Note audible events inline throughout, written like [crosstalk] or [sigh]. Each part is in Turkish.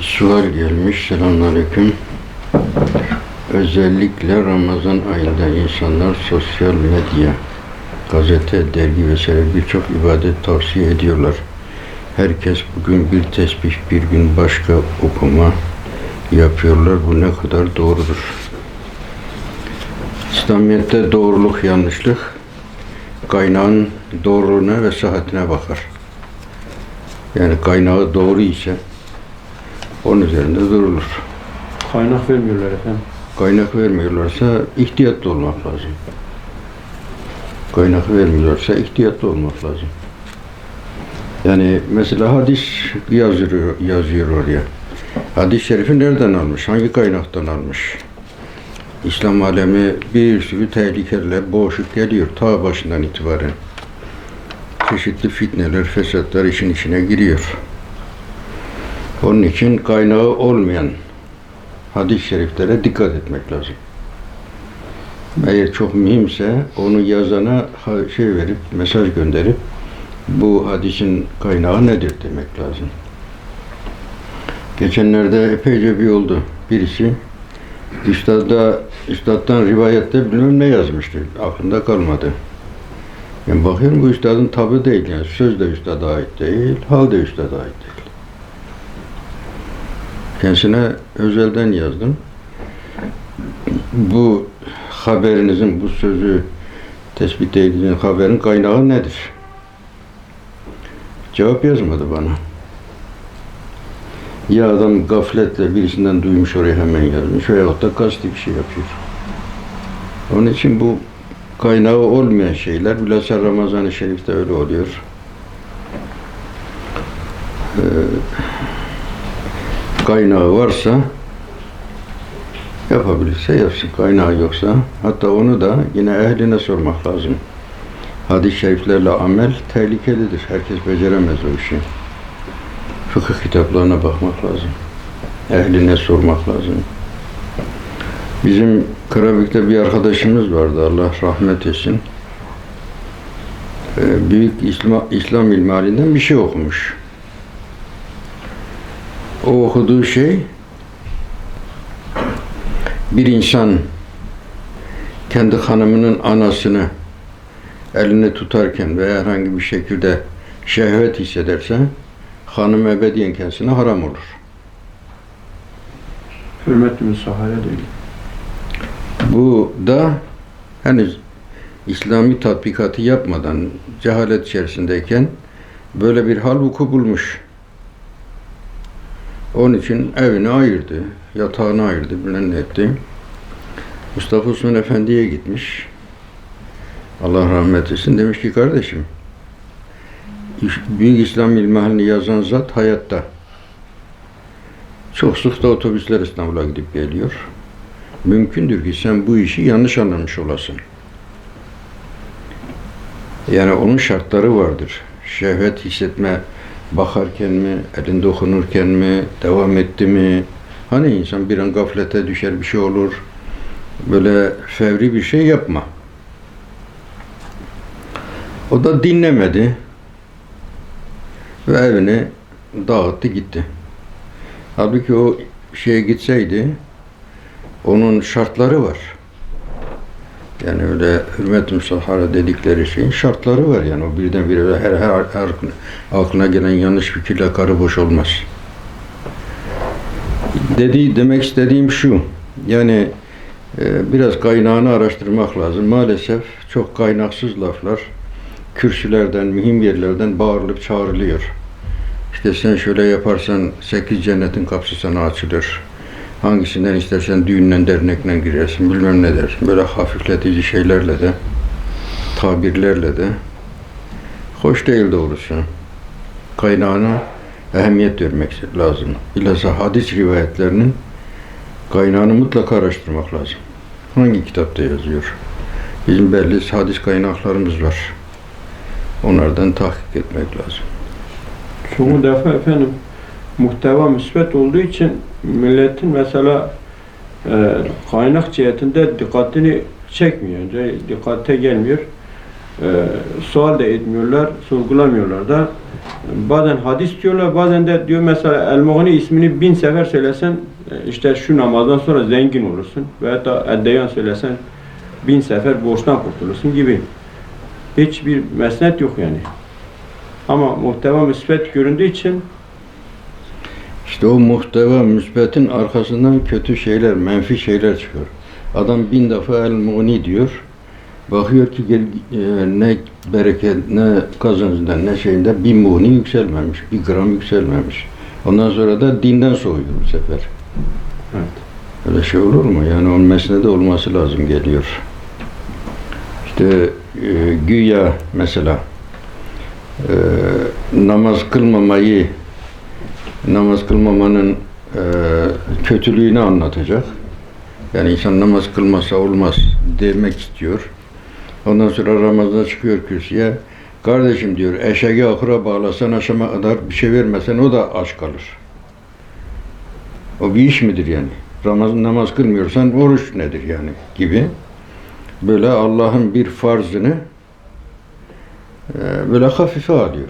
Sual gelmiş. Selamünaleyküm. Özellikle Ramazan ayında insanlar sosyal medya, gazete, dergi vesaire birçok ibadet tavsiye ediyorlar. Herkes bugün bir tesbih, bir gün başka okuma yapıyorlar. Bu ne kadar doğrudur? İslamiyet'te doğruluk, yanlışlık kaynağın doğruluğuna ve sıhhatine bakar. Yani kaynağı doğru ise onun üzerinde durulur. Kaynak vermiyorlar efendim. Kaynak vermiyorlarsa ihtiyatlı olmak lazım. Kaynak vermiyorlarsa ihtiyatlı olmak lazım. Yani mesela hadis yazıyor, yazıyor oraya. Hadis-i şerifi nereden almış? Hangi kaynaktan almış? İslam alemi bir sürü tehlikeler, boğuşup geliyor ta başından itibaren. Çeşitli fitneler, fesatlar işin içine giriyor. Onun için kaynağı olmayan hadis-i şeriflere dikkat etmek lazım. Eğer çok mühimse onu yazana şey verip, mesaj gönderip bu hadisin kaynağı nedir demek lazım. Geçenlerde epeyce bir oldu. Birisi üstada, üstaddan rivayette bilmem ne yazmıştı. Aklımda kalmadı. Ben bakıyorum bu üstadın tabı değil yani söz de üstada ait değil, hal de üstada ait değil. Kendisine özelden yazdım. Bu haberinizin, bu sözü tespit edildiğiniz haberin kaynağı nedir? Cevap yazmadı bana. Ya adam gafletle birisinden duymuş oraya hemen yazmış veyahut da kasti bir şey yapıyor. Onun için bu kaynağı olmayan şeyler, bilhassa Ramazan-ı Şerif'te öyle oluyor. Ee, kaynağı varsa yapabilirse yapsın. Kaynağı yoksa hatta onu da yine ehline sormak lazım. Hadis-i şeriflerle amel tehlikelidir. Herkes beceremez o işi. Fıkıh kitaplarına bakmak lazım. Ehline sormak lazım. Bizim Karabük'te bir arkadaşımız vardı. Allah rahmet etsin. Ee, Büyük İslam, İslam ilmihalinden bir şey okumuş. O okuduğu şey bir insan kendi hanımının anasını elini tutarken veya herhangi bir şekilde şehvet hissederse hanım ebediyen kendisine haram olur. Hürmetli müsahale değil. Bu da henüz İslami tatbikatı yapmadan cehalet içerisindeyken böyle bir hal vuku bulmuş. Onun için evini ayırdı, yatağını ayırdı, bilmem etti. Mustafa Osman Efendi'ye gitmiş. Allah rahmet etsin. Demiş ki kardeşim, Büyük İslam İlmihalini yazan zat hayatta. Çok sık da otobüsler İstanbul'a gidip geliyor. Mümkündür ki sen bu işi yanlış anlamış olasın. Yani onun şartları vardır. Şehvet hissetme, bakarken mi, elin dokunurken mi, devam etti mi? Hani insan bir an gaflete düşer bir şey olur. Böyle fevri bir şey yapma. O da dinlemedi. Ve evini dağıttı gitti. Halbuki o şeye gitseydi onun şartları var. Yani öyle hürmet müsahara dedikleri şeyin şartları var yani o birdenbire her, her, her aklına gelen yanlış fikirle karı boş olmaz. Dedi, demek istediğim şu, yani e, biraz kaynağını araştırmak lazım. Maalesef çok kaynaksız laflar kürsülerden, mühim yerlerden bağırılıp çağrılıyor. İşte sen şöyle yaparsan sekiz cennetin kapısı sana açılır. Hangisinden istersen düğünden dernekle girersin, bilmem ne dersin. Böyle hafifletici şeylerle de, tabirlerle de hoş değil doğrusu. Kaynağına ehemmiyet vermek lazım. Bilhassa hadis rivayetlerinin kaynağını mutlaka araştırmak lazım. Hangi kitapta yazıyor? Bizim belli hadis kaynaklarımız var. Onlardan tahkik etmek lazım. Çoğu defa efendim muhteva müsbet olduğu için milletin mesela e, kaynak cihetinde dikkatini çekmiyor. Dikkate gelmiyor. sual da etmiyorlar, sorgulamıyorlar da. Bazen hadis diyorlar, bazen de diyor mesela El-Mughni ismini bin sefer söylesen e, işte şu namazdan sonra zengin olursun veya da Eddeyan söylesen bin sefer borçtan kurtulursun gibi. Hiçbir mesnet yok yani. Ama muhteva müsbet göründüğü için İşte o muhteva müsbetin arkasından kötü şeyler, menfi şeyler çıkıyor. Adam bin defa el muni diyor. Bakıyor ki gel, e, ne bereket, ne kazancından, ne şeyinde bir muni yükselmemiş, bir gram yükselmemiş. Ondan sonra da dinden soğuyor bu sefer. evet. Öyle şey olur mu? Yani onun mesnede olması lazım geliyor. İşte e, güya mesela e, namaz kılmamayı namaz kılmamanın e, kötülüğünü anlatacak. Yani insan namaz kılmasa olmaz demek istiyor. Ondan sonra Ramazan'da çıkıyor kürsüye. Kardeşim diyor eşeği ahıra bağlasan aşama kadar bir şey vermesen o da aç kalır. O bir iş midir yani? Ramazan namaz kılmıyorsan oruç nedir yani gibi. Böyle Allah'ın bir farzını e, böyle hafife alıyor.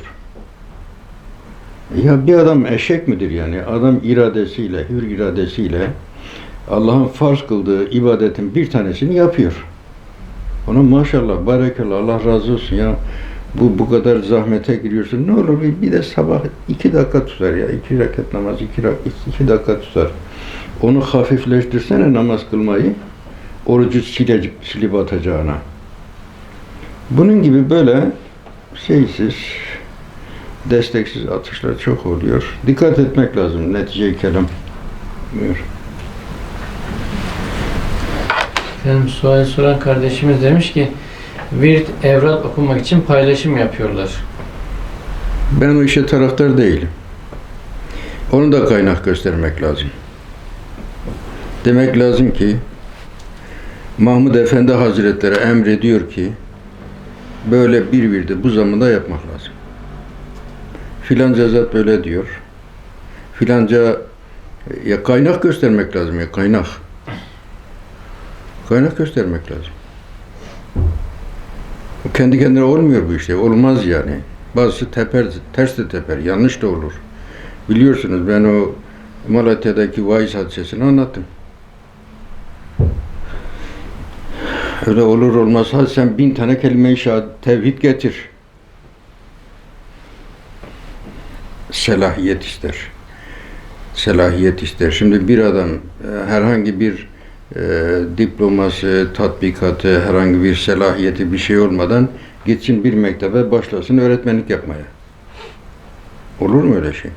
Ya bir adam eşek midir yani? Adam iradesiyle, hür iradesiyle Allah'ın farz kıldığı ibadetin bir tanesini yapıyor. Ona maşallah, barekallah, Allah razı olsun ya. Bu bu kadar zahmete giriyorsun. Ne olur bir, bir de sabah iki dakika tutar ya. iki rekat namaz, iki, rak- iki dakika tutar. Onu hafifleştirsene namaz kılmayı. Orucu sile, silip atacağına. Bunun gibi böyle şeysiz, desteksiz atışlar çok oluyor. Dikkat etmek lazım netice-i kelam. Buyur. Efendim sual soran kardeşimiz demiş ki virt evrat okumak için paylaşım yapıyorlar. Ben o işe taraftar değilim. Onu da kaynak göstermek lazım. Demek lazım ki Mahmud Efendi Hazretleri emrediyor ki böyle bir bir de bu zamanda yapmak lazım. Filanca zat böyle diyor. Filanca ya kaynak göstermek lazım ya kaynak. Kaynak göstermek lazım. Kendi kendine olmuyor bu işte. Olmaz yani. Bazısı teper, ters de teper, yanlış da olur. Biliyorsunuz ben o Malatya'daki vaiz hadisesini anlattım. Öyle olur olmaz. Sen bin tane kelime-i tevhid getir. Selahiyet ister. Selahiyet ister. Şimdi bir adam e, herhangi bir e, diploması, tatbikatı, herhangi bir selahiyeti bir şey olmadan gitsin bir mektebe başlasın öğretmenlik yapmaya. Olur mu öyle şey?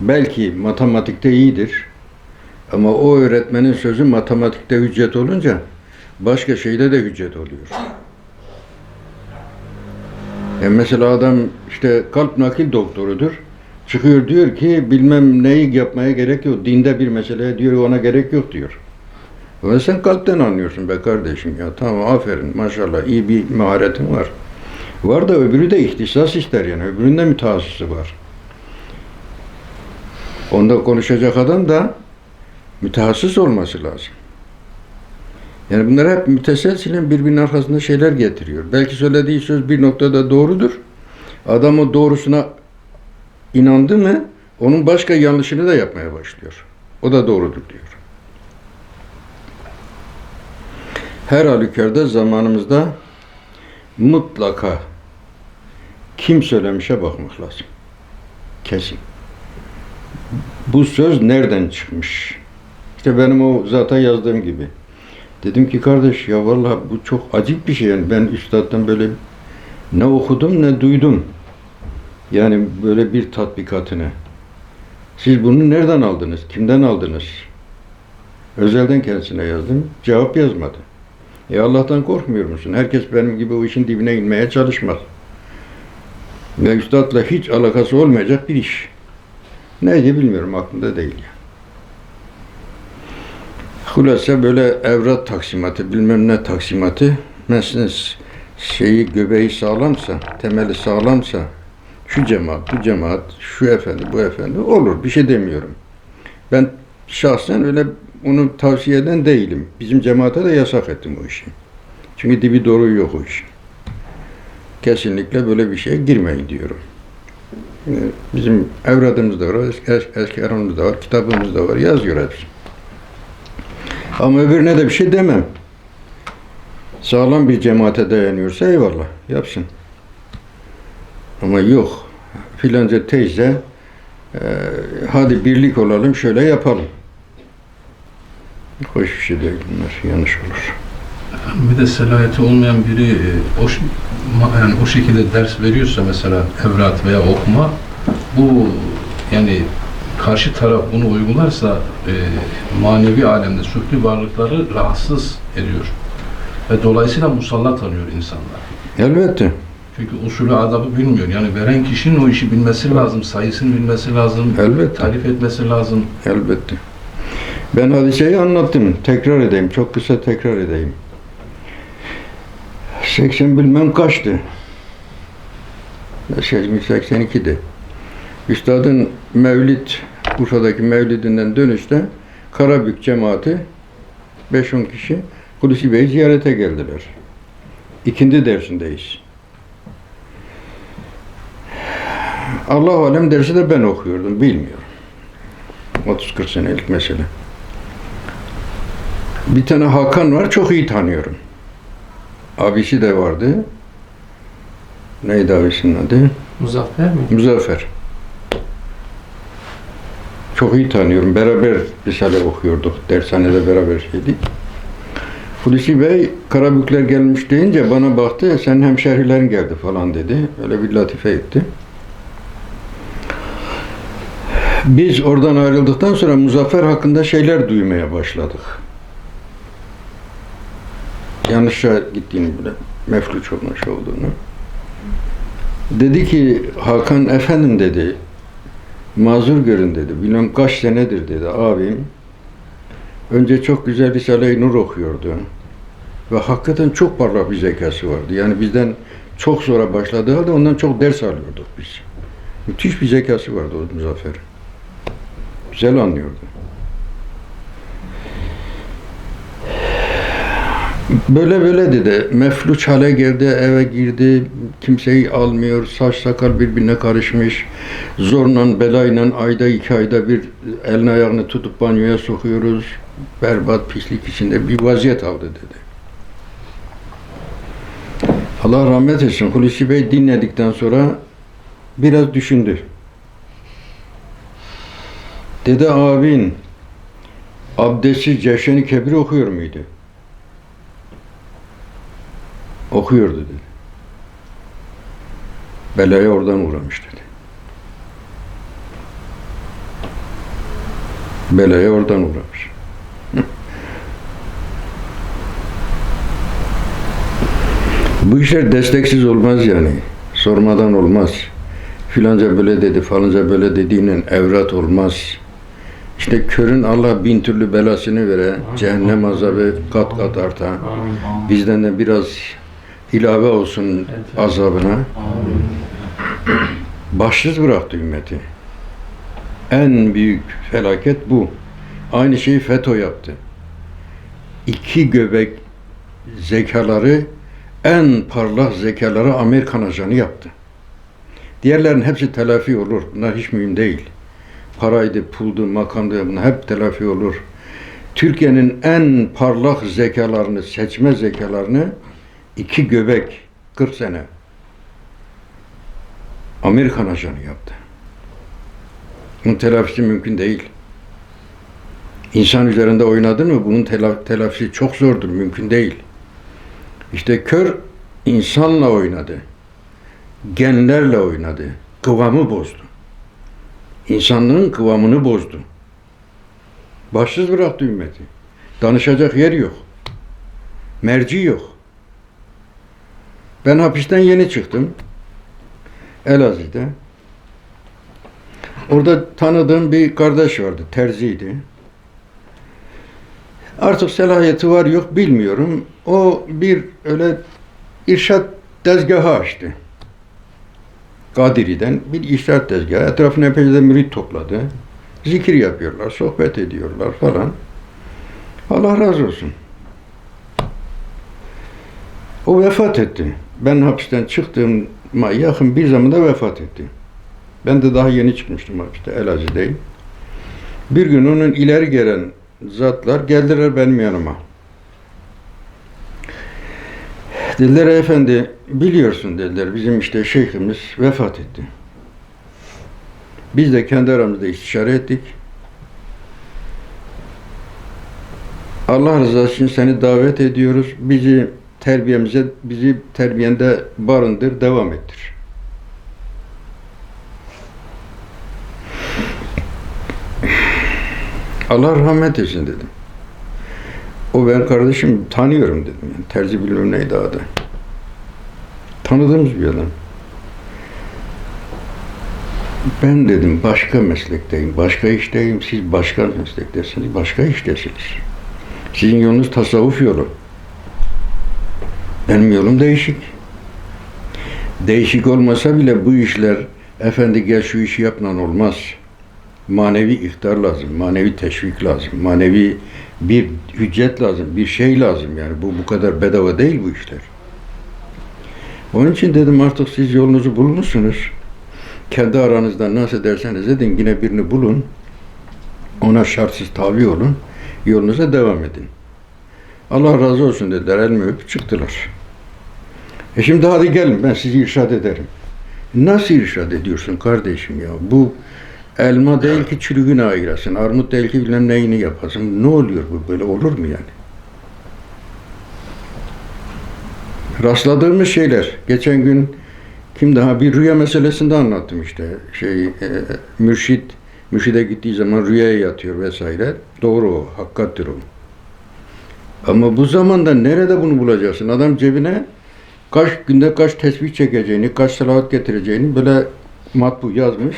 Belki matematikte iyidir ama o öğretmenin sözü matematikte hüccet olunca başka şeyde de hüccet oluyor. E mesela adam işte kalp nakil doktorudur. Çıkıyor diyor ki bilmem neyi yapmaya gerek yok. Dinde bir meseleye diyor ona gerek yok diyor. Ve sen kalpten anlıyorsun be kardeşim ya. Tamam aferin maşallah iyi bir maharetin var. Var da öbürü de ihtisas ister yani. Öbüründe mütehassısı var. Onda konuşacak adam da mütehassıs olması lazım. Yani bunlar hep müteselsilen birbirinin arkasında şeyler getiriyor. Belki söylediği söz bir noktada doğrudur. Adam doğrusuna inandı mı onun başka yanlışını da yapmaya başlıyor. O da doğrudur diyor. Her halükarda zamanımızda mutlaka kim söylemişe bakmak lazım. Kesin. Bu söz nereden çıkmış? İşte benim o zata yazdığım gibi. Dedim ki kardeş ya vallahi bu çok acip bir şey yani ben üstaddan böyle ne okudum ne duydum. Yani böyle bir tatbikatını. Siz bunu nereden aldınız? Kimden aldınız? Özelden kendisine yazdım. Cevap yazmadı. E Allah'tan korkmuyor musun? Herkes benim gibi o işin dibine inmeye çalışmaz. Ve üstadla hiç alakası olmayacak bir iş. Neydi bilmiyorum aklımda değil. Hulasa böyle evrat taksimatı, bilmem ne taksimatı, mesnes şeyi göbeği sağlamsa, temeli sağlamsa, şu cemaat, bu cemaat, şu efendi, bu efendi olur. Bir şey demiyorum. Ben şahsen öyle onu tavsiye eden değilim. Bizim cemaate de yasak ettim o işi. Çünkü dibi doğru yok o işin. kesinlikle böyle bir şeye girmeyin diyorum. Bizim evradımızda var, eski, eski, eski aramızda var, kitabımızda var, yazıyor hepsi. Ama öbürüne de bir şey demem. Sağlam bir cemaate dayanıyorsa eyvallah, yapsın. Ama yok, filanca teyze, e, hadi birlik olalım, şöyle yapalım. Hoş bir şey değil bunlar, yanlış olur. Bir de selahiyeti olmayan biri e, o yani o şekilde ders veriyorsa mesela evrat veya okuma bu yani karşı taraf bunu uygularsa e, manevi alemde süflü varlıkları rahatsız ediyor. Ve dolayısıyla musallat alıyor insanlar. Elbette. Çünkü usulü adabı bilmiyor. Yani veren kişinin o işi bilmesi lazım, sayısını bilmesi lazım, Elbette. tarif etmesi lazım. Elbette. Ben hadiseyi anlattım. Tekrar edeyim. Çok kısa tekrar edeyim. 80 bilmem kaçtı. 82'de. Üstadın Mevlid, Urfa'daki Mevlidinden dönüşte Karabük cemaati 5-10 kişi Hulusi Bey'i ziyarete geldiler. İkindi dersindeyiz. Allah alem dersi de ben okuyordum, bilmiyorum. 30-40 senelik mesele. Bir tane Hakan var, çok iyi tanıyorum. Abisi de vardı. Neydi abisinin adı? Muzaffer mi? Muzaffer. Çok iyi tanıyorum. Beraber Risale okuyorduk. Dershanede beraber şeydik. Hulusi Bey, Karabükler gelmiş deyince bana baktı. Sen hemşehrilerin geldi falan dedi. Öyle bir latife etti. Biz oradan ayrıldıktan sonra Muzaffer hakkında şeyler duymaya başladık. Yanlışa gittiğini bile, mefluç olmuş olduğunu. Dedi ki Hakan efendim dedi mazur görün dedi. Bilmem kaç senedir dedi abim. Önce çok güzel Risale-i Nur okuyordu. Ve hakikaten çok parlak bir zekası vardı. Yani bizden çok sonra başladığı halde ondan çok ders alıyorduk biz. Müthiş bir zekası vardı o Muzaffer. Güzel anlıyordu. Böyle böyle dedi. Mefluç hale geldi, eve girdi. Kimseyi almıyor. Saç sakal birbirine karışmış. Zorla belayla ayda iki ayda bir elini ayağını tutup banyoya sokuyoruz. Berbat pislik içinde bir vaziyet aldı dedi. Allah rahmet etsin. Hulusi Bey dinledikten sonra biraz düşündü. Dedi abin abdesti Cevşen-i Kebir okuyor muydu? Okuyordu dedi. Belaya oradan uğramış dedi. Belaya oradan uğramış. [laughs] Bu işler desteksiz olmaz yani. Sormadan olmaz. Filanca böyle dedi, falanca böyle dediğinin evrat olmaz. İşte körün Allah bin türlü belasını vere, cehennem azabı kat kat arta. Amin. Bizden de biraz ilave olsun azabına. Başsız bıraktı ümmeti. En büyük felaket bu. Aynı şeyi FETÖ yaptı. İki göbek zekaları en parlak zekaları Amerikan ajanı yaptı. Diğerlerin hepsi telafi olur. Bunlar hiç mühim değil. Paraydı, puldu, makamdı bunlar hep telafi olur. Türkiye'nin en parlak zekalarını, seçme zekalarını iki göbek 40 sene Amerikan ajanı yaptı. Bunun telafisi mümkün değil. İnsan üzerinde oynadın mı bunun tela- telafisi çok zordur, mümkün değil. İşte kör insanla oynadı. Genlerle oynadı. Kıvamı bozdu. İnsanlığın kıvamını bozdu. Başsız bıraktı ümmeti. Danışacak yer yok. Merci yok. Ben hapisten yeni çıktım. Elazığ'da. Orada tanıdığım bir kardeş vardı, terziydi. Artık selahiyeti var yok bilmiyorum. O bir öyle irşat tezgahı açtı. Kadiri'den bir irşat tezgahı. Etrafına epeyce de mürit topladı. Zikir yapıyorlar, sohbet ediyorlar falan. Allah razı olsun. O vefat etti. ben hapisten çıktığıma yakın bir zamanda vefat etti. Ben de daha yeni çıkmıştım hapiste Elazığ'dayım. Bir gün onun ileri gelen zatlar geldiler benim yanıma. Dediler efendi biliyorsun dediler bizim işte şeyhimiz vefat etti. Biz de kendi aramızda istişare ettik. Allah rızası için seni davet ediyoruz. Bizi terbiyemize, bizi terbiyende barındır, devam ettir. Allah rahmet etsin dedim. O ben kardeşim tanıyorum dedim. Yani terzi bilmem neydi adı. Tanıdığımız bir adam. Ben dedim başka meslekteyim, başka işteyim. Siz başka meslektesiniz, başka iştesiniz. Sizin yolunuz tasavvuf yolu. Benim yolum değişik. Değişik olmasa bile bu işler efendi gel şu işi yapman olmaz. Manevi ihtar lazım, manevi teşvik lazım, manevi bir hüccet lazım, bir şey lazım yani. Bu bu kadar bedava değil bu işler. Onun için dedim artık siz yolunuzu bulmuşsunuz. Kendi aranızda nasıl derseniz edin yine birini bulun. Ona şartsız tabi olun. Yolunuza devam edin. Allah razı olsun dediler. Elimi öpüp çıktılar. E şimdi hadi gelin ben sizi irşad ederim. Nasıl irşad ediyorsun kardeşim ya? Bu elma değil ki çürüğünü ayırasın. Armut değil ki bilmem neyini yapasın. Ne oluyor bu böyle olur mu yani? Rastladığımız şeyler. Geçen gün kim daha bir rüya meselesinde anlattım işte. Şey e, mürşit mürşide gittiği zaman rüyaya yatıyor vesaire. Doğru o, hakikattir o. Ama bu zamanda nerede bunu bulacaksın? Adam cebine kaç günde kaç tesbih çekeceğini, kaç salavat getireceğini böyle matbu yazmış.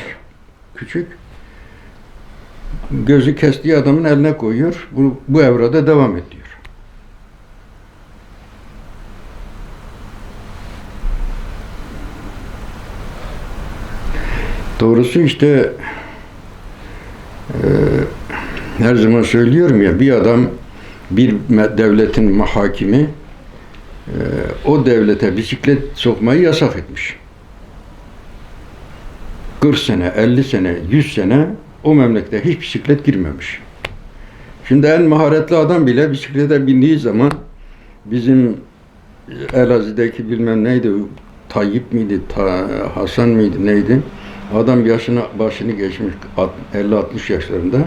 Küçük. Gözü kestiği adamın eline koyuyor. Bu, bu evrada devam ediyor. Doğrusu işte e, her zaman söylüyorum ya bir adam bir devletin hakimi e, o devlete bisiklet sokmayı yasak etmiş. 40 sene, 50 sene, 100 sene o memlekete hiç bisiklet girmemiş. Şimdi en maharetli adam bile bisiklete bindiği zaman bizim Elazığ'daki bilmem neydi, Tayyip miydi, Ta- Hasan mıydı, neydi? Adam yaşına başını geçmiş alt- 50-60 yaşlarında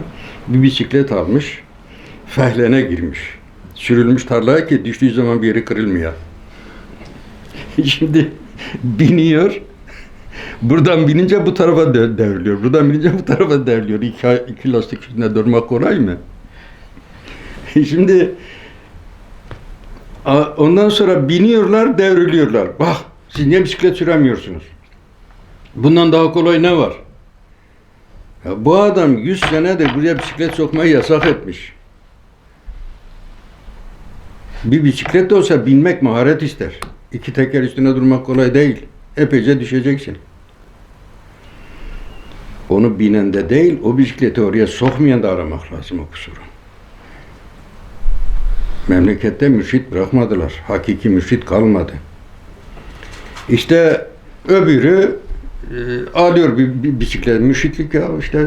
bir bisiklet almış, fehlene girmiş. Sürülmüş tarlaya ki düştüğü zaman bir yeri kırılmıyor. [laughs] Şimdi biniyor, buradan binince bu tarafa devriliyor, buradan binince bu tarafa devriliyor. İki, iki lastik üstünde durmak kolay mı? [laughs] Şimdi ondan sonra biniyorlar, devriliyorlar. Bak, siz niye bisiklet süremiyorsunuz? Bundan daha kolay ne var? Ya bu adam 100 senedir buraya bisiklet sokmayı yasak etmiş. Bir bisiklet de olsa binmek maharet ister. İki teker üstüne durmak kolay değil. Epeyce düşeceksin. Onu binen de değil, o bisikleti oraya sokmayan da aramak lazım o kusuru. Memlekette mürşit bırakmadılar. Hakiki mürşit kalmadı. İşte öbürü e, alıyor bir, bir bisiklet, mürşitlik ya işte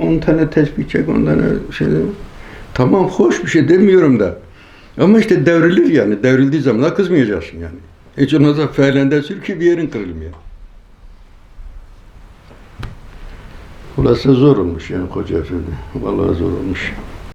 10 tane tesbih çek, 10 tane şey. Tamam hoş bir şey demiyorum da. Ama işte devrilir yani. Devrildiği zaman da kızmayacaksın yani. Hiç olmazsa fehlende sür ki bir yerin kırılmıyor. Burası zor olmuş yani Koca Efendi. Vallahi zor olmuş.